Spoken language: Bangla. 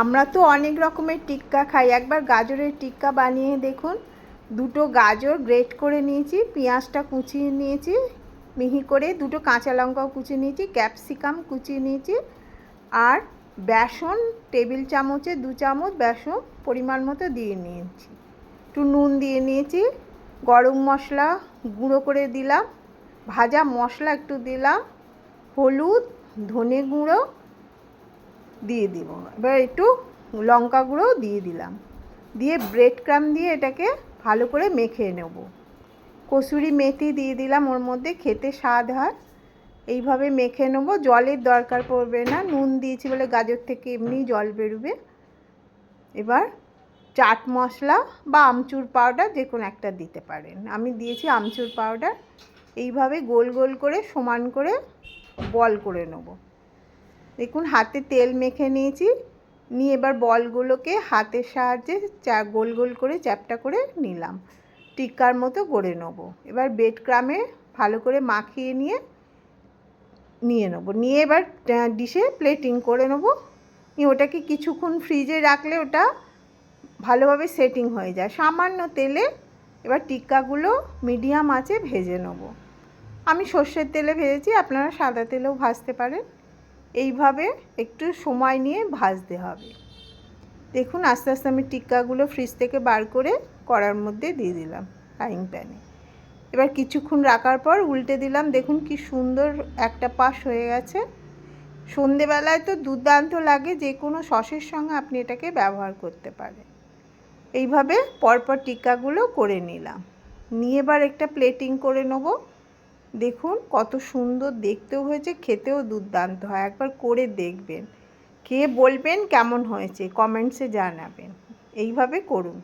আমরা তো অনেক রকমের টিক্কা খাই। একবার গাজরের টিক্কা বানিয়ে দেখুন। দুটো গাজর গ্রেট করে নিয়েছি, পেঁয়াজটা কুচিয়ে নিয়েছি, মিহি করে দুটো কাঁচা লঙ্কাও কুচিয়ে নিয়েছি, ক্যাপসিকাম কুচিয়ে নিয়েছি আর বেসন, টেবিল চামচে দু চামচ বেসন পরিমাণ মতো দিয়ে নিয়েছি। একটু নুন দিয়ে নিয়েছি, গরম মশলা গুঁড়ো করে দিলাম, ভাজা মশলা একটু দিলাম, হলুদ, ধনে গুঁড়ো দিয়ে দিব। এবার একটু লঙ্কা গুঁড়ো দিয়ে দিলাম। দিয়ে ব্রেড ক্রাম দিয়ে এটাকে ভালো করে মেখে নেব। কসুরি মেথি দিয়ে দিলাম ওর মধ্যে, খেতে স্বাদ হয়। এইভাবে মেখে নেব। জলের দরকার পড়বে না। নুন দিয়েছি বলে গাজর থেকে এমনি জল বেরোবে। এবার চাট মশলা বা আমচুর পাউডার যে কোনো একটা দিতে পারেন। আমি দিয়েছি আমচুর পাউডার এইভাবে গোল গোল করে সমান করে বল করে নেব। দেখুন, হাতে তেল মেখে নিয়েছি। নিয়ে এবার বলগুলোকে হাতের সাহায্যে চা, গোল গোল করে চ্যাপটা করে নিলাম। টিক্কার মতো গড়ে নেব। এবার বেড ক্রামে ভালো করে মাখিয়ে নিয়ে নিয়ে নেব। নিয়ে এবার ডিশে প্লেটিং করে নেব। নিয়ে ওটাকে কিছুক্ষণ ফ্রিজে রাখলে ওটা ভালোভাবে সেটিং হয়ে যায়। সামান্য তেলে এবার টিক্কাগুলো মিডিয়াম আঁচে ভেজে নেব। আমি সর্ষের তেলে ভেজেছি, আপনারা সাদা তেলেও ভাজতে পারেন। এইভাবে একটু সময় নিয়ে ভাজতে হবে। দেখুন আস্তে আস্তে আমি টিক্কাগুলো ফ্রিজ থেকে বার করে কড়ার মধ্যে দিয়ে দিলাম ফ্রাইং প্যানে এবার কিছুক্ষণ রাখার পর উল্টে দিলাম, দেখুন কি সুন্দর একটা পাশ হয়ে গেছে। সন্ধেবেলায় তো দুর্দান্ত লাগে, যে কোনো সসের সঙ্গে আপনি এটাকে ব্যবহার করতে পারেন। এইভাবে পরপর টিক্কাগুলো করে নিলাম। নিয়ে এবার একটা প্লেটিং করে নেব। দেখুন, কত সুন্দর দেখতেও হয়েছে, খেতেও দুর্দান্ত হয়। একবার করে দেখবেন। খেয়ে বলবেন, কেমন হয়েছে? কমেন্টসে জানাবেন। এইভাবে করুন।